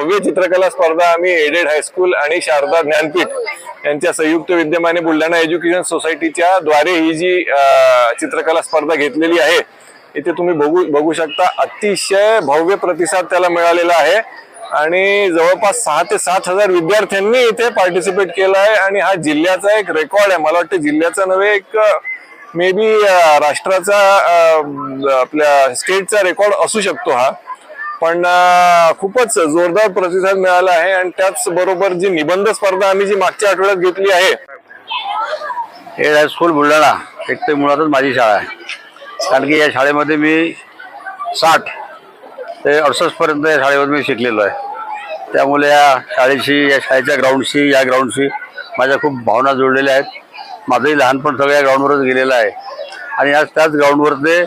भव्य चित्रकला स्पर्धा आम्ही एडेड हायस्कूल आणि शारदा ज्ञानपीठ यांच्या संयुक्त विद्यमाने बुलढाणा एज्युकेशन सोसायटीच्या द्वारे ही जी चित्रकला स्पर्धा घेतलेली आहे इथे तुम्ही बघू बघू शकता. अतिशय भव्य प्रतिसाद त्याला मिळालेला आहे. आणि जवळपास सहा ते सात हजार विद्यार्थ्यांनी इथे पार्टिसिपेट केलं आहे. आणि हा जिल्ह्याचा एक रेकॉर्ड आहे. मला वाटतं जिल्ह्याचा नव्हे एक मे बी राष्ट्राचा आपल्या स्टेटचा रेकॉर्ड असू शकतो हा. पण खूपच जोरदार प्रतिसाद मिळाला आहे आणि त्याचबरोबर जी निबंध स्पर्धा आम्ही जी मागच्या आठवड्यात घेतली आहे. एड हायस्कूल बुलढाणा. एक तर मुळातच माझी शाळा आहे. कारण की या शाळेमध्ये मी साठ ते अडुसष्टपर्यंत या शाळेमध्ये मी शिकलेलो आहे. त्यामुळे या शाळेशी या शाळेच्या ग्राउंडशी या ग्राउंडशी माझ्या खूप भावना जोडलेल्या आहेत. माझंही लहानपण सगळं या ग्राउंडवरच गेलेलं आहे. आणि आज त्याच ग्राउंडवर ते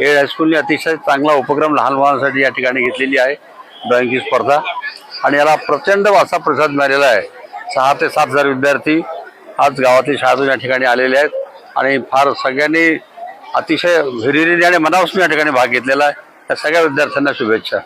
हे हायस्कूलने अतिशय चांगला उपक्रम लहान मुलांसाठी या ठिकाणी घेतलेली आहे. ड्रॉईंगची स्पर्धा. आणि याला प्रचंड असा प्रतिसाद मिळालेला आहे. सहा ते सात हजार विद्यार्थी आज गावातील शाळेतून या ठिकाणी आलेले आहेत. आणि फार सगळ्यांनी अतिशय हिरिरीने आणि मनापासून या ठिकाणी भाग घेतलेला आहे. त्या सगळ्या विद्यार्थ्यांना शुभेच्छा.